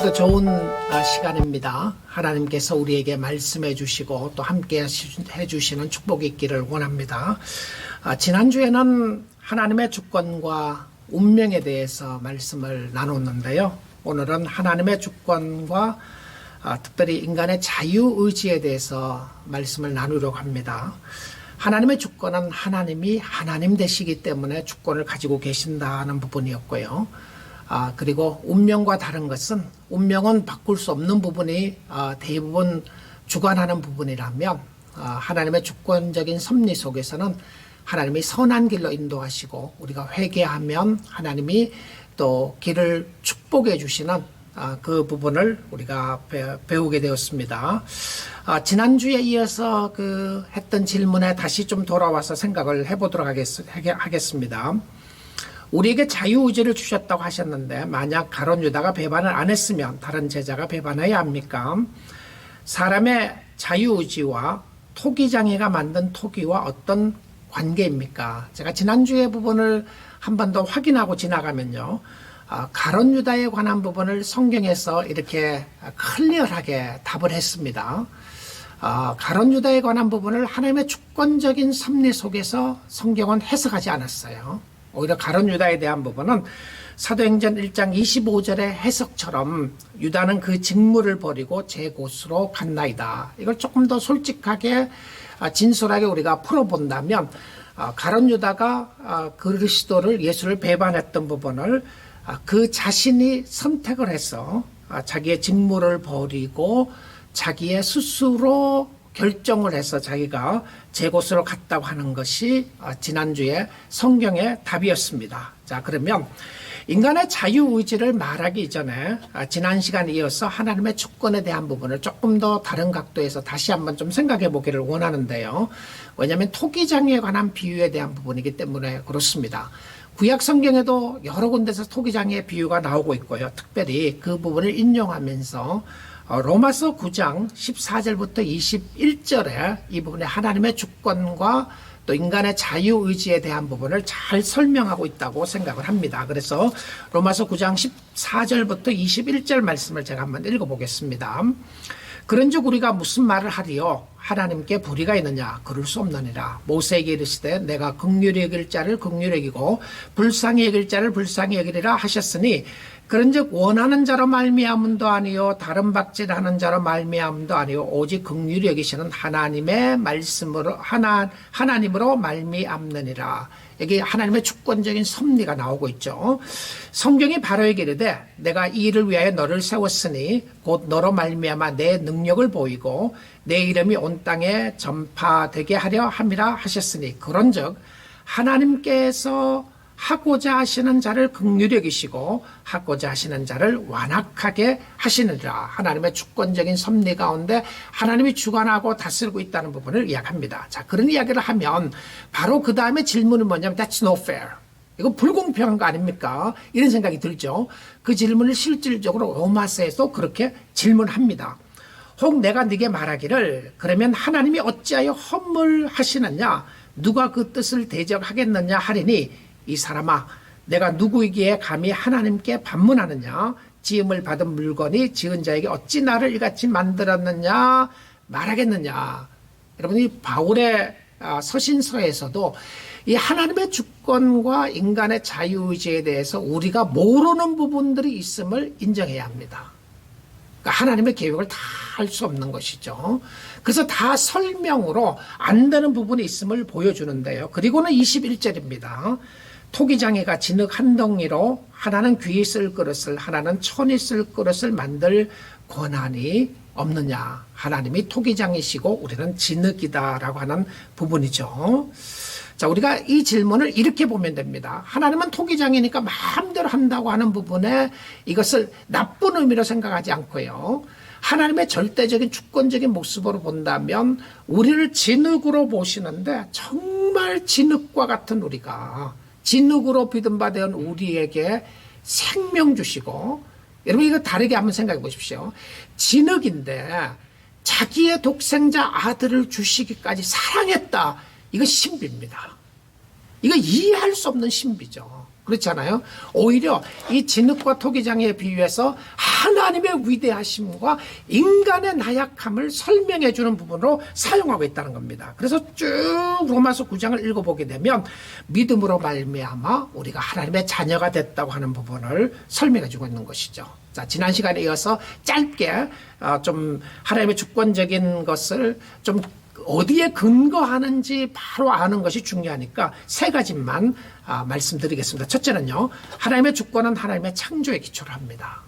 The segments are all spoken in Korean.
오늘도 좋은 아, 시간입니다. 하나님께서 우리에게 말씀해 주시고 또 함께 해 주시는 축복이 있기를 원합니다. 아, 지난주에는 하나님의 주권과 운명에 대해서 말씀을 나눴는데요. 오늘은 하나님의 주권과 아, 특별히 인간의 자유의지에 대해서 말씀을 나누려고 합니다. 하나님의 주권은 하나님이 하나님 되시기 때문에 주권을 가지고 계신다는 부분이었고요. 아, 그리고 운명과 다른 것은 운명은 바꿀 수 없는 부분이 아, 대부분 주관하는 부분이라면 아, 하나님의 주권적인 섭리 속에서는 하나님이 선한 길로 인도하시고 우리가 회개하면 하나님이 또 길을 축복해 주시는 아, 그 부분을 우리가 배, 배우게 되었습니다. 아, 지난주에 이어서 그 했던 질문에 다시 좀 돌아와서 생각을 해보도록 하겠, 하겠습니다. 우리에게 자유의지를 주셨다고 하셨는데 만약 가론 유다가 배반을 안 했으면 다른 제자가 배반해야 합니까? 사람의 자유의지와 토기장애가 만든 토기와 어떤 관계입니까? 제가 지난주에 부분을 한 번 더 확인하고 지나가면요. 아, 가론 유다에 관한 부분을 성경에서 이렇게 클리어하게 답을 했습니다. 아, 가론 유다에 관한 부분을 하나님의 주권적인 섭리 속에서 성경은 해석하지 않았어요. 오히려 가론 유다에 대한 부분은 사도행전 1장 25절의 해석처럼 유다는 그 직무를 버리고 제 곳으로 갔나이다. 이걸 조금 더 솔직하게 아, 진솔하게 우리가 풀어본다면 아, 가론 유다가 아, 그리스도를 예수를 배반했던 부분을 그 자신이 선택을 해서 자기의 직무를 버리고 자기의 스스로 결정을 해서 자기가 제 곳으로 갔다고 하는 것이 지난주에 성경의 답이었습니다. 자, 그러면 인간의 자유의지를 말하기 이전에 지난 시간에 이어서 하나님의 주권에 대한 부분을 조금 더 다른 각도에서 다시 한번 좀 생각해 보기를 원하는데요. 왜냐하면 토기장에 관한 비유에 대한 부분이기 때문에 그렇습니다. 구약 성경에도 여러 군데서 토기장의 비유가 나오고 있고요. 특별히 그 부분을 인용하면서 어, 로마서 9장 14절부터 21절에 이 부분에 하나님의 주권과 또 인간의 자유의지에 대한 부분을 잘 설명하고 있다고 생각을 합니다. 그래서 로마서 9장 14절부터 21절 말씀을 제가 한번 읽어보겠습니다. 그런즉 우리가 무슨 말을 하리요? 하나님께 불의가 있느냐? 그럴 수 없느니라. 모세에게 이르시되 내가 극률히 여길 자를 극률히 여기고 불쌍히 여길 자를 불쌍히 여기리라 하셨으니 그런즉 원하는 자로 말미암음도 아니요 다른 박질하는 자로 말미암음도 아니요 오직 극률히 여기시는 하나님의 말씀으로 하나 하나님으로 말미암느니라. 여기 하나님의 주권적인 섭리가 나오고 있죠. 성경이 바로 얘기르되 내가 이 일을 위하여 너를 세웠으니 곧 너로 말미암아 내 능력을 보이고 내 이름이 온 땅에 전파되게 하려 함이라 하셨으니 그런즉 하나님께서 하고자 하시는 자를 극률히 여기시고 하고자 하시는 자를 완악하게 하시느니라. 하나님의 주권적인 섭리 가운데 하나님이 주관하고 다스리고 있다는 부분을 이야기합니다. 자, 그런 이야기를 하면 바로 그 다음에 질문은 뭐냐면 that's no fair. 이거 불공평한 거 아닙니까? 이런 생각이 들죠. 그 질문을 실질적으로 로마서에서 그렇게 질문합니다. 혹 내가 네게 말하기를 그러면 하나님이 어찌하여 허물하시느냐 누가 그 뜻을 대적하겠느냐 하리니 이 사람아 내가 누구이기에 감히 하나님께 반문하느냐 지음을 받은 물건이 지은 자에게 어찌 나를 이같이 만들었느냐 말하겠느냐 여러분이 바울의 아, 서신서에서도 이 하나님의 주권과 인간의 자유의지에 대해서 우리가 모르는 부분들이 있음을 인정해야 합니다. 그러니까 하나님의 계획을 다할수 없는 것이죠. 그래서 다 설명으로 안 되는 부분이 있음을 보여주는데요. 그리고는 21절입니다. 토기장애가 진흙 한 덩이로 하나는 귀에 쓸 그릇을 하나는 천이 쓸 그릇을 만들 권한이 없느냐. 하나님이 토기장이시고 우리는 진흙이다라고 하는 부분이죠. 자, 우리가 이 질문을 이렇게 보면 됩니다. 하나님은 토기장이니까 마음대로 한다고 하는 부분에 이것을 나쁜 의미로 생각하지 않고요. 하나님의 절대적인 주권적인 모습으로 본다면 우리를 진흙으로 보시는데 정말 진흙과 같은 우리가 진흙으로 바된 우리에게 생명 주시고 여러분 이거 다르게 한번 생각해 보십시오. 진흙인데 자기의 독생자 아들을 주시기까지 사랑했다. 이거 신비입니다. 이거 이해할 수 없는 신비죠. 그렇잖아요. 오히려 이 진흙과 토기장에 비유해서 하나님의 위대하심과 인간의 나약함을 설명해 주는 부분으로 사용하고 있다는 겁니다. 그래서 쭉 로마서 9장을 읽어보게 되면 믿음으로 말미암아 우리가 하나님의 자녀가 됐다고 하는 부분을 설명해 주고 있는 것이죠. 자, 지난 시간에 이어서 짧게 어, 좀 하나님의 주권적인 것을 좀 어디에 근거하는지 바로 아는 것이 중요하니까 세 가지만 아, 말씀드리겠습니다. 첫째는요, 하나님의 주권은 하나님의 창조에 기초를 합니다.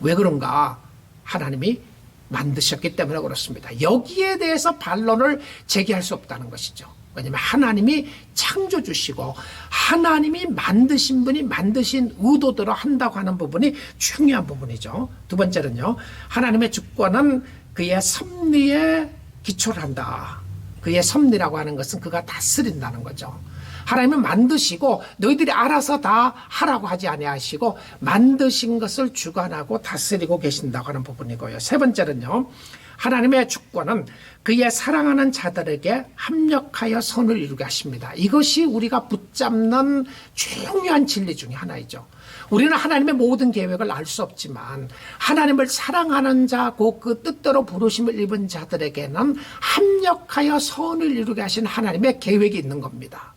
왜 그런가? 하나님이 만드셨기 때문에 그렇습니다. 여기에 대해서 반론을 제기할 수 없다는 것이죠. 왜냐하면 하나님이 창조주시고 하나님이 만드신 분이 만드신 의도대로 한다고 하는 부분이 중요한 부분이죠. 두 번째는요. 하나님의 주권은 그의 섭리에 기초를 한다. 그의 섭리라고 하는 것은 그가 다스린다는 거죠. 하나님은 만드시고 너희들이 알아서 다 하라고 하지 아니하시고 만드신 것을 주관하고 다스리고 계신다고 하는 부분이고요. 세 번째는요. 하나님의 주권은 그의 사랑하는 자들에게 합력하여 선을 이루게 하십니다. 이것이 우리가 붙잡는 중요한 진리 중에 하나이죠. 우리는 하나님의 모든 계획을 알 수 없지만 하나님을 사랑하는 자고 그 뜻대로 부르심을 입은 자들에게는 합력하여 선을 이루게 하신 하나님의 계획이 있는 겁니다.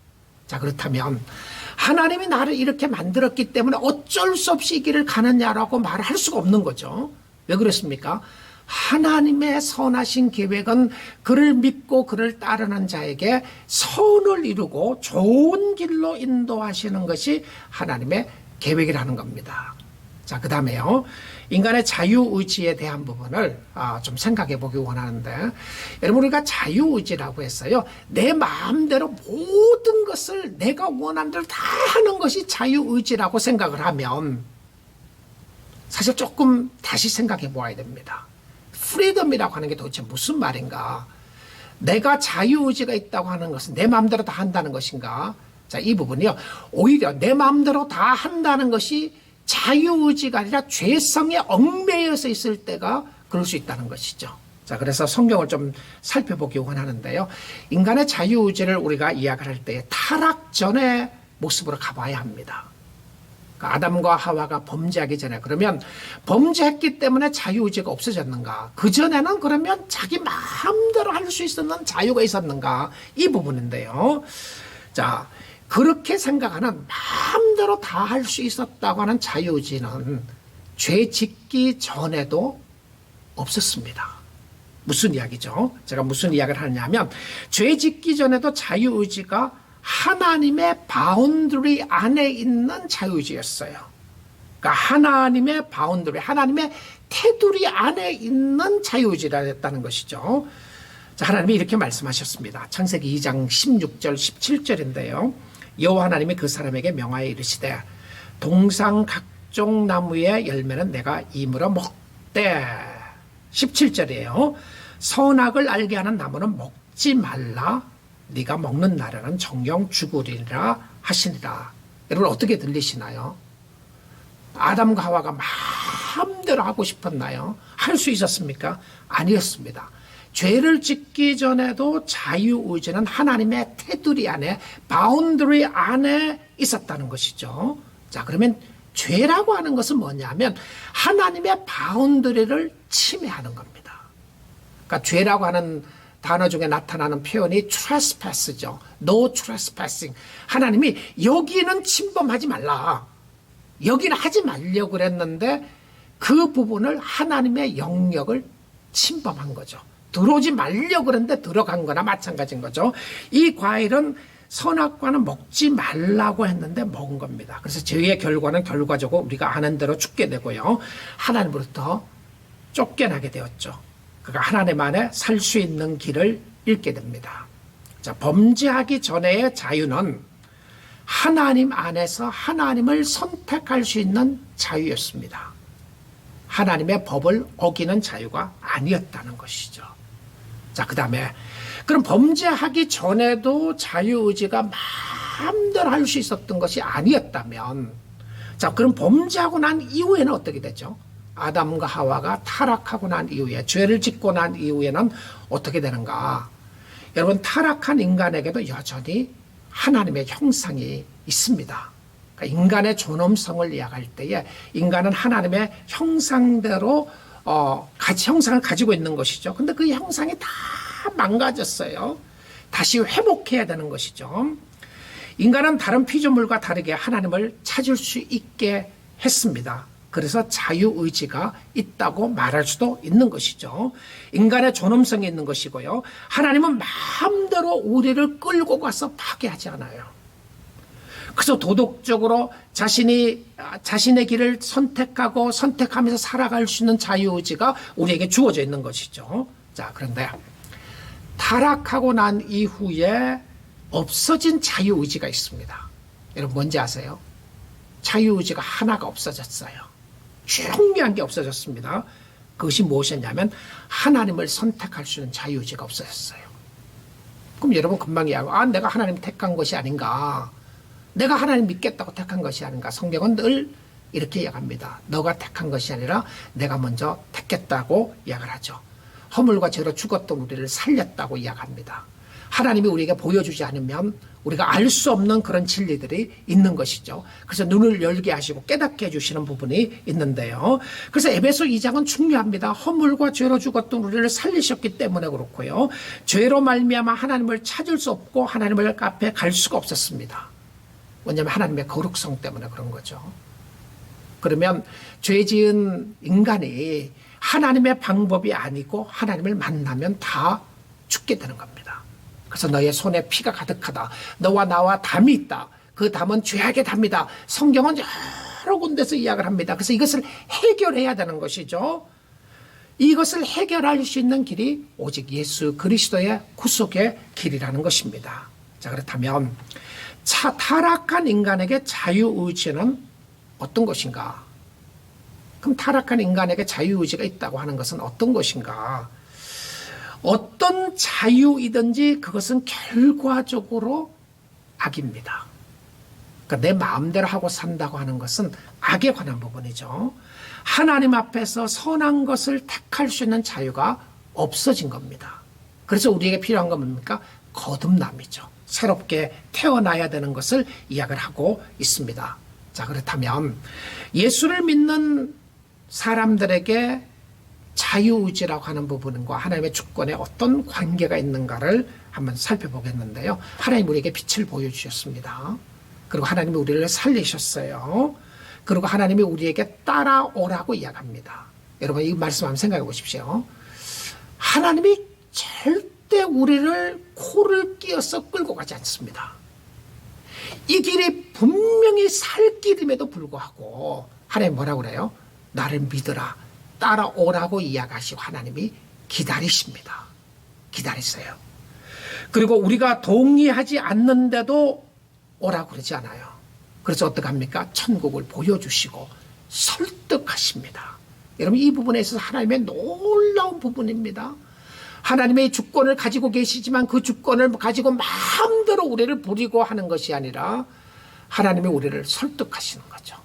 자, 그렇다면 하나님이 나를 이렇게 만들었기 때문에 어쩔 수 없이 이 길을 가느냐라고 말할 수가 없는 거죠. 왜 그렇습니까? 하나님의 선하신 계획은 그를 믿고 그를 따르는 자에게 선을 이루고 좋은 길로 인도하시는 것이 하나님의 계획이라는 겁니다. 자, 그 다음에요. 인간의 자유의지에 대한 부분을 아, 좀 생각해 보기 원하는데, 여러분, 우리가 자유의지라고 했어요. 내 마음대로 모든 것을 내가 원하는 대로 다 하는 것이 자유의지라고 생각을 하면, 사실 조금 다시 생각해 보아야 됩니다. 프리덤이라고 하는 게 도대체 무슨 말인가? 내가 자유의지가 있다고 하는 것은 내 마음대로 다 한다는 것인가? 자, 이 부분이요. 오히려 내 마음대로 다 한다는 것이 자유의지가 아니라 죄성에 얽매여서 있을 때가 그럴 수 있다는 것이죠. 자, 그래서 성경을 좀 살펴보기 원하는데요. 인간의 자유의지를 우리가 이야기할 때 타락 전의 모습으로 가봐야 합니다. 그러니까 아담과 하와가 범죄하기 전에 그러면 범죄했기 때문에 자유의지가 없어졌는가? 그 전에는 그러면 자기 마음대로 할 수 있었는 자유가 있었는가? 이 부분인데요. 자, 그렇게 생각하는 마음대로 다 할 수 있었다고 하는 자유의지는 죄 짓기 전에도 없었습니다. 무슨 이야기죠? 제가 무슨 이야기를 하냐면 죄 짓기 전에도 자유의지가 하나님의 바운드리 안에 있는 자유의지였어요. 그러니까 하나님의 바운드리, 하나님의 테두리 안에 있는 자유의지라 했다는 것이죠. 자, 하나님이 이렇게 말씀하셨습니다. 창세기 2장 16절, 17절인데요. 여호와 하나님이 그 사람에게 명하여 이르시되 동상 각종 나무의 열매는 내가 이물어 먹되 17절이에요. 선악을 알게 하는 나무는 먹지 말라. 네가 먹는 날에는 정령 죽으리라 하시니라. 여러분 어떻게 들리시나요? 아담과 하와가 마음대로 하고 싶었나요? 할 수 있었습니까? 아니었습니다. 죄를 짓기 전에도 자유의지는 하나님의 테두리 안에, 바운드리 안에 있었다는 것이죠. 자, 그러면 죄라고 하는 것은 뭐냐면 하나님의 바운드리를 침해하는 겁니다. 그러니까 죄라고 하는 단어 중에 나타나는 표현이 trespass죠. No trespassing. 하나님이 여기는 침범하지 말라. 여기는 하지 말려고 그랬는데 그 부분을 하나님의 영역을 침범한 거죠. 들어오지 말려고 그랬는데 들어간 거나 마찬가지인 거죠. 이 과일은 선악과는 먹지 말라고 했는데 먹은 겁니다. 그래서 죄의 결과는 결과적으로 우리가 아는 대로 죽게 되고요. 하나님으로부터 쫓겨나게 되었죠. 그가 하나님 안에 살 수 있는 길을 잃게 됩니다. 자, 범죄하기 전의 자유는 하나님 안에서 하나님을 선택할 수 있는 자유였습니다. 하나님의 법을 어기는 자유가 아니었다는 것이죠. 자, 그 다음에, 그럼 범죄하기 전에도 자유의지가 마음대로 할 수 있었던 것이 아니었다면, 자, 그럼 범죄하고 난 이후에는 어떻게 되죠? 아담과 하와가 타락하고 난 이후에, 죄를 짓고 난 이후에는 어떻게 되는가? 여러분, 타락한 인간에게도 여전히 하나님의 형상이 있습니다. 그러니까 인간의 존엄성을 이야기할 때에 인간은 하나님의 형상대로 어, 가치 형상을 가지고 있는 것이죠. 근데 그 형상이 다 망가졌어요. 다시 회복해야 되는 것이죠. 인간은 다른 피조물과 다르게 하나님을 찾을 수 있게 했습니다. 그래서 자유의지가 있다고 말할 수도 있는 것이죠. 인간의 존엄성이 있는 것이고요. 하나님은 마음대로 우리를 끌고 가서 파괴하지 않아요. 그래서 도덕적으로 자신이 아, 자신의 길을 선택하고 선택하면서 살아갈 수 있는 자유의지가 우리에게 주어져 있는 것이죠. 자, 그런데 타락하고 난 이후에 없어진 자유의지가 있습니다. 여러분 뭔지 아세요? 자유의지가 하나가 없어졌어요. 중요한 게 없어졌습니다. 그것이 무엇이었냐면 하나님을 선택할 수 있는 자유의지가 없어졌어요. 그럼 여러분 금방 이야기하고 아 내가 하나님 택한 것이 아닌가 내가 하나님 믿겠다고 택한 것이 아닌가 성경은 늘 이렇게 이야기합니다. 너가 택한 것이 아니라 내가 먼저 택했다고 이야기를 하죠. 허물과 죄로 죽었던 우리를 살렸다고 이야기합니다. 하나님이 우리에게 보여주지 않으면 우리가 알 수 없는 그런 진리들이 있는 것이죠. 그래서 눈을 열게 하시고 깨닫게 해주시는 부분이 있는데요. 그래서 에베소 2장은 중요합니다. 허물과 죄로 죽었던 우리를 살리셨기 때문에 그렇고요. 죄로 말미암아 하나님을 찾을 수 없고 하나님을 앞에 갈 수가 없었습니다. 왜냐하면 하나님의 거룩성 때문에 그런 거죠. 그러면 죄 지은 인간이 하나님의 방법이 아니고 하나님을 만나면 다 죽게 되는 겁니다. 그래서 너의 손에 피가 가득하다. 너와 나와 담이 있다. 그 담은 죄악의 담이다. 성경은 여러 군데서 이야기를 합니다. 그래서 이것을 해결해야 되는 것이죠. 이것을 해결할 수 있는 길이 오직 예수 그리스도의 구속의 길이라는 것입니다. 자, 그렇다면 차, 타락한 인간에게 자유의지는 어떤 것인가? 그럼 타락한 인간에게 자유의지가 있다고 하는 것은 어떤 것인가? 어떤 자유이든지 그것은 결과적으로 악입니다. 그러니까 내 마음대로 하고 산다고 하는 것은 악에 관한 부분이죠. 하나님 앞에서 선한 것을 택할 수 있는 자유가 없어진 겁니다. 그래서 우리에게 필요한 건 뭡니까? 거듭남이죠. 새롭게 태어나야 되는 것을 이야기를 하고 있습니다. 자, 그렇다면 예수를 믿는 사람들에게 자유의지라고 하는 부분과 하나님의 주권에 어떤 관계가 있는가를 한번 살펴보겠는데요. 하나님 우리에게 빛을 보여주셨습니다. 그리고 하나님이 우리를 살리셨어요. 그리고 하나님이 우리에게 따라오라고 이야기합니다. 여러분 이 말씀 한번 생각해 보십시오. 하나님이 절대 우리를 코를 끼어서 끌고 가지 않습니다. 이 길이 분명히 살 길임에도 불구하고 하나님 뭐라고 그래요? 나를 믿으라. 따라오라고 이야기하시고 하나님이 기다리십니다. 기다리세요. 그리고 우리가 동의하지 않는데도 오라고 그러지 않아요. 그래서 어떡합니까? 천국을 보여주시고 설득하십니다. 여러분 이 부분에 있어서 하나님의 놀라운 부분입니다. 하나님의 주권을 가지고 계시지만 그 주권을 가지고 마음대로 우리를 부리고 하는 것이 아니라 하나님이 우리를 설득하시는 거죠.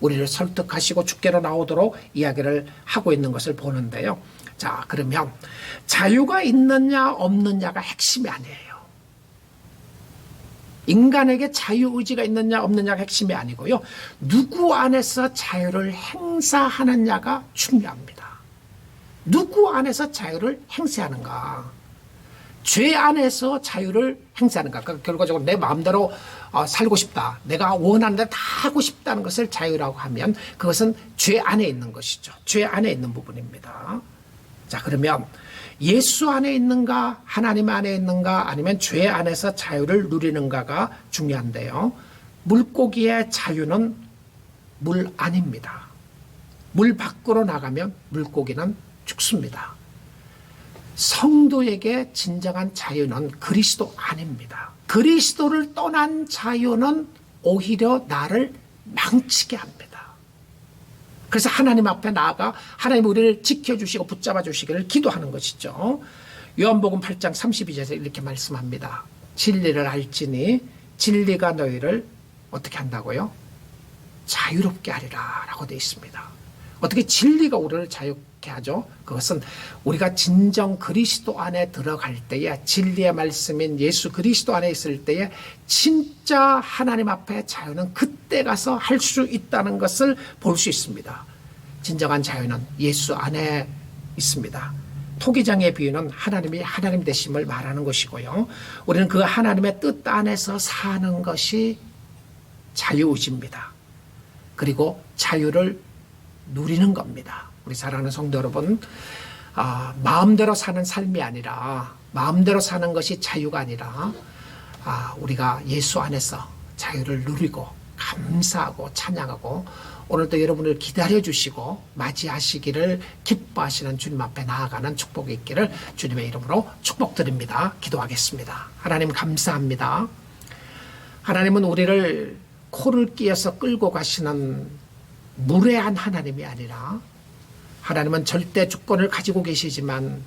우리를 설득하시고 주께로 나오도록 이야기를 하고 있는 것을 보는데요. 자, 그러면 자유가 있느냐 없느냐가 핵심이 아니에요. 인간에게 자유 의지가 있느냐 없느냐가 핵심이 아니고요. 누구 안에서 자유를 행사하느냐가 중요합니다. 누구 안에서 자유를 행사하는가? 죄 안에서 자유를 행사하는가? 그러니까 결과적으로 내 마음대로 어, 살고 싶다. 내가 원하는 대로 다 하고 싶다는 것을 자유라고 하면 그것은 죄 안에 있는 것이죠. 죄 안에 있는 부분입니다. 자, 그러면 예수 안에 있는가, 하나님 안에 있는가, 아니면 죄 안에서 자유를 누리는가가 중요한데요. 물고기의 자유는 물 안입니다. 물 밖으로 나가면 물고기는 죽습니다. 성도에게 진정한 자유는 그리스도 안입니다. 그리스도를 떠난 자유는 오히려 나를 망치게 합니다. 그래서 하나님 앞에 나아가 하나님 우리를 지켜주시고 붙잡아 주시기를 기도하는 것이죠. 요한복음 8장 32절에서 이렇게 말씀합니다. 진리를 알지니 진리가 너희를 어떻게 한다고요? 자유롭게 하리라 라고 되어 있습니다. 어떻게 진리가 우리를 자유롭게 어떻게 하죠? 그것은 우리가 진정 그리스도 안에 들어갈 때에 진리의 말씀인 예수 그리스도 안에 있을 때에 진짜 하나님 앞에 자유는 그때 가서 할 수 있다는 것을 볼 수 있습니다. 진정한 자유는 예수 안에 있습니다. 토기장의 비유는 하나님이 하나님 되심을 말하는 것이고요. 우리는 그 하나님의 뜻 안에서 사는 것이 자유의지입니다. 그리고 자유를 누리는 겁니다. 우리 사랑하는 성도 여러분, 아, 마음대로 사는 삶이 아니라 마음대로 사는 것이 자유가 아니라 아, 우리가 예수 안에서 자유를 누리고 감사하고 찬양하고 오늘도 여러분을 기다려 주시고 맞이하시기를 기뻐하시는 주님 앞에 나아가는 축복이 있기를 주님의 이름으로 축복드립니다. 기도하겠습니다. 하나님 감사합니다. 하나님은 우리를 코를 끼어서 끌고 가시는 무례한 하나님이 아니라 하나님은 절대 주권을 가지고 계시지만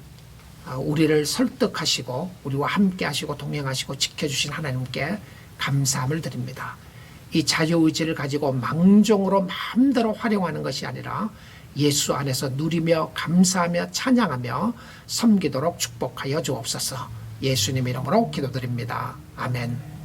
아, 우리를 설득하시고 우리와 함께 하시고 동행하시고 지켜주신 하나님께 감사함을 드립니다. 이 자유의지를 가지고 망종으로 마음대로 활용하는 것이 아니라 예수 안에서 누리며 감사하며 찬양하며 섬기도록 축복하여 주옵소서 예수님 이름으로 기도드립니다. 아멘.